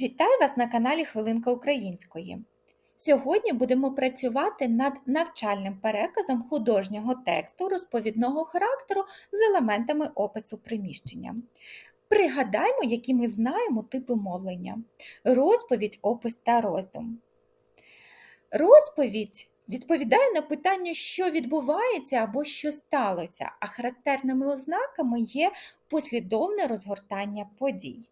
Вітаю вас на каналі Хвилинка Української. Сьогодні будемо працювати над навчальним переказом художнього тексту розповідного характеру з елементами опису приміщення. Пригадаймо, які ми знаємо типи мовлення: розповідь, опис та роздум. Розповідь відповідає на питання, що відбувається або що сталося, а характерними ознаками є послідовне розгортання подій.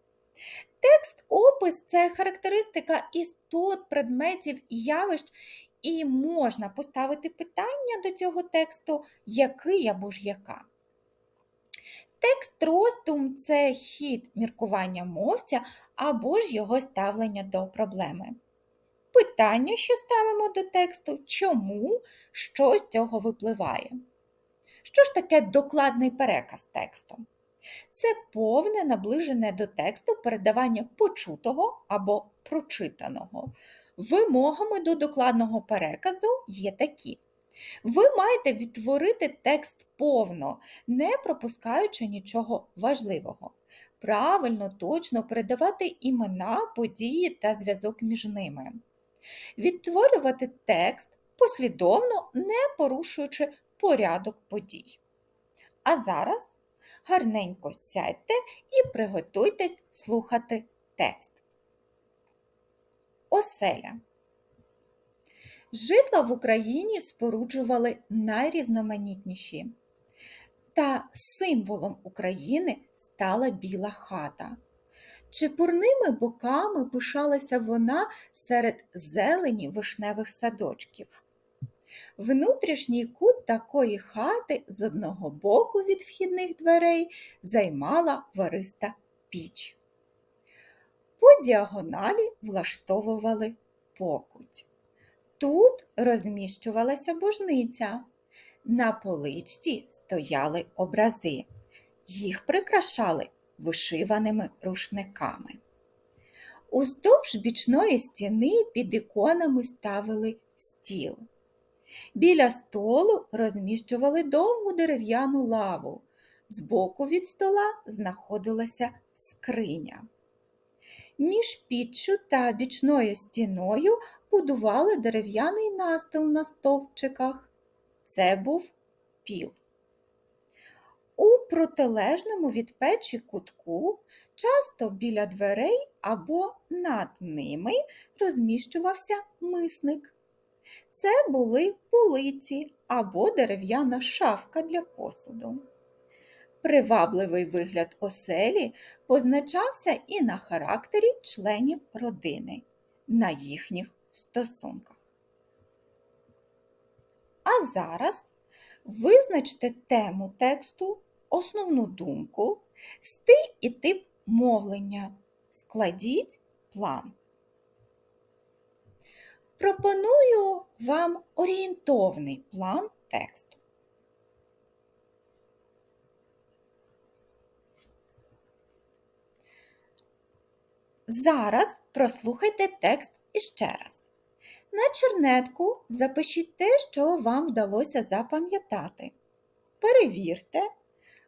Текст опис це характеристика істот, предметів і явищ, і можна поставити питання до цього тексту, який або ж яка. Текст роздум це хід міркування мовця або ж його ставлення до проблеми. Питання, що ставимо до тексту, чому, що з цього випливає. Що ж таке докладний переказ тексту? Це повне наближене до тексту передавання почутого або прочитаного. Вимогами до докладного переказу є такі. Ви маєте відтворити текст повно, не пропускаючи нічого важливого. Правильно, точно передавати імена, події та зв'язок між ними. Відтворювати текст послідовно, не порушуючи порядок подій. А зараз гарненько сядьте і приготуйтесь слухати текст. Оселя. Житла в Україні споруджували найрізноманітніші. Та символом України стала біла хата. Чепурними боками пишалася вона серед зелені вишневих садочків. Внутрішній кут такої хати з одного боку від вхідних дверей займала вариста піч. По діагоналі влаштовували покуть. Тут розміщувалася божниця. На поличці стояли образи. Їх прикрашали вишиваними рушниками. Уздовж бічної стіни під іконами ставили стіл. Біля столу розміщували довгу дерев'яну лаву. Збоку від стола знаходилася скриня. Між піччю та бічною стіною будували дерев'яний настил на стовпчиках. Це був піл. У протилежному від печі кутку, часто біля дверей або над ними розміщувався мисник. Це були полиці або дерев'яна шафка для посуду. Привабливий вигляд оселі позначався і на характері членів родини, на їхніх стосунках. А зараз визначте тему тексту, основну думку, стиль і тип мовлення. Складіть план. Пропоную вам орієнтовний план тексту. Зараз прослухайте текст іще раз. На чернетку запишіть те, що вам вдалося запам'ятати. Перевірте,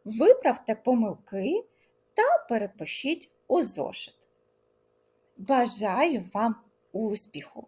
виправте помилки та перепишіть у зошит. Бажаю вам успіху!